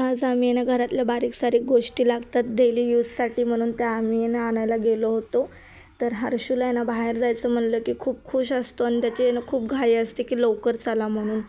आज आम्ही आहे ना घरातल्या बारीक सारीक गोष्टी लागतात डेली यूजसाठी म्हणून. त्या आम्ही ना आणायला गेलो होतो. तर हर्षूला आहे ना बाहेर जायचं म्हणलं की खूप खुश असतो आणि त्याची ना खूप घाई असते की लवकर चला म्हणून.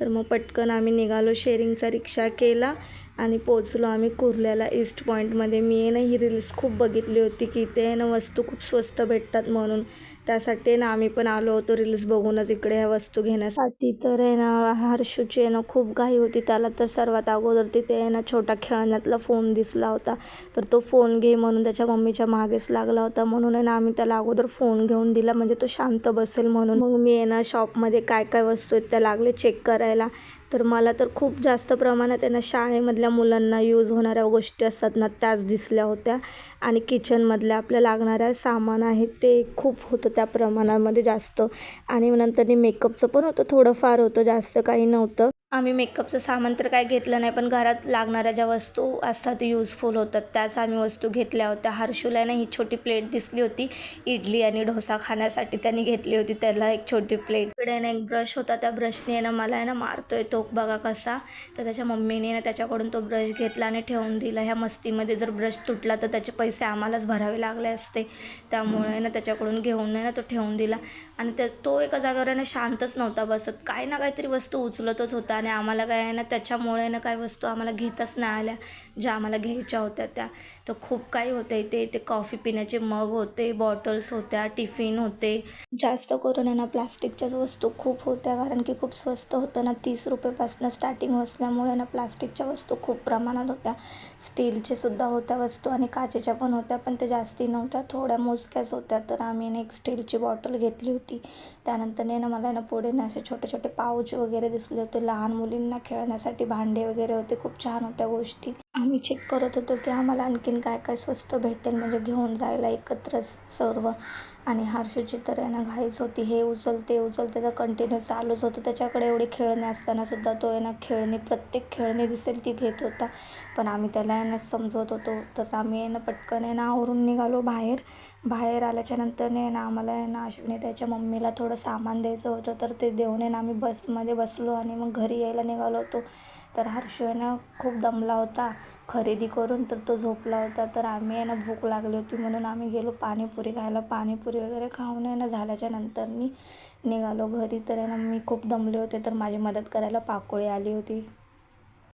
तर मग पटकन आम्ही निघालो शेअरिंगचा रिक्षा केला. आणि पोचलो आम्ही कुर्ल्याला ईस्ट पॉईंटमध्ये मी आहे ना ही रील्स खूप बघितली होती की इथे आहे ना वस्तू खूप स्वस्त भेटतात म्हणून. त्यासाठी ना आम्ही पण आलो होतो रील्स बघूनच इकडे ह्या वस्तू घेण्यासाठी. तर आहे ना हर्षूची आहे ना खूप घाई होती. त्याला तर सर्वात अगोदर तिथे आहे ना छोटा खेळण्यातला फोन दिसला होता. तर तो फोन घे म्हणून त्याच्या मम्मीच्या मागेच लागला होता. म्हणून आहे ना आम्ही त्याला अगोदर फोन घेऊन दिला. म्हणजे तो शांत बसेल म्हणून. मग मी आहे ना शॉपमध्ये काय काय वस्तू आहेत त्या लागले चेक करायला. तर मला तर खूप जास्त प्रमाणात आहे ना शाळेमधल्या मुलांना यूज होणाऱ्या गोष्टी असतात ना त्याच दिसल्या होत्या. आणि किचनमधल्या आपल्या लागणाऱ्या सामान आहे ते खूप होतं त्या प्रमाणामध्ये जास्त. आणि नंतर मेकअपचं पण होतं थोडंफार होतं जास्त काही नव्हतं. आम्ही मेकअपचं सामान तर काय घेतलं नाही पण घरात लागणाऱ्या ज्या वस्तू असतात यूजफुल होतात. त्याच आम्ही वस्तू घेतल्या होत्या. हर्षूला ना ही छोटी प्लेट दिसली होती. इडली आणि डोसा खाण्यासाठी त्यांनी घेतली होती. त्याला एक छोटी प्लेट इकडे ना एक ब्रश होता. त्या ब्रशने आहे ना मला आहे ना मारतोय तो बघा कसा. तर त्याच्या मम्मीने ना त्याच्याकडून तो ब्रश घेतला आणि ठेवून दिला. ह्या मस्तीमध्ये जर ब्रश तुटला तर त्याचे पैसे आम्हालाच भरावे लागले असते. त्यामुळे आहे ना त्याच्याकडून घेऊन आहे ना तो ठेवून दिला. आणि त्या तो एका जागेवर आहे ना शांतच नव्हता बसत. काही ना काहीतरी वस्तू उचलतच होता. आणि आम्हाला काय आहे ना त्याच्यामुळे ना काय वस्तू आम्हाला घेताच नाही आल्या. ज्या आम्हाला घ्यायच्या होत्या त्या. तर खूप काही होतं इथे. इथे कॉफी पिण्याचे मग होते बॉटल्स होत्या टिफिन होते. जास्त करून आहे ना प्लास्टिकच्याच वस्तू खूप होत्या. कारण की खूप स्वस्त होतं ना तीस रुपयेपासून स्टार्टिंग असल्यामुळे ना प्लास्टिकच्या वस्तू खूप प्रमाणात होत्या. स्टीलचे सुद्धा होत्या वस्तू आणि काचेच्या पण होत्या. पण ते जास्ती नव्हत्या. थोड्या मोजक्याच होत्या. तर आम्ही ना एक स्टीलची बॉटल घेतली होती. त्यानंतर ना मला ना पुढे ना असे छोटे छोटे पाऊच वगैरे दिसले होते. लहान मुलींना खेळण्यासाठी भांडे वगैरे होते. खूप छान होत्या गोष्टी. आम्ही चेक करत होतो की आम्हाला आणखीन काय काय स्वस्त भेटेल म्हणजे घेऊन जायला एकत्रच सर्व. आणि हर्षूची तर आहे घाईच होती. हे उचल ते उचल त्याचा कंटिन्यू चालूच होतं. त्याच्याकडे एवढे खेळणे असतानासुद्धा तो आहे ना खेळणी प्रत्येक खेळणी दिसेल ती घेत होता. पण आम्ही त्याला यानं समजवत होतो. तर आम्ही आहे पटकन आहे आवरून निघालो बाहेर. बाहेर आल्याच्यानंतर नंतर ना आम्हाला आहे अश्विनी त्याच्या मम्मीला थोडं सामान द्यायचं होतं. तर ते देऊन आहे आम्ही बसमध्ये बसलो आणि मग घरी यायला निघालो होतो. तर हर्षू यांना खूप दमला होता. खरेदी करून तर तो झोपला होता तर आम्ही आहे ना भूक लागली होती म्हणून आम्ही गेलो पाणीपुरी खायला. पाणीपुरी वगैरे खाऊन आहे ना झाल्याच्यानंतर मी निघालो घरी. तर आहे ना मी खूप दमले होते तर माझी मदत करायला पाकोळी आली होती.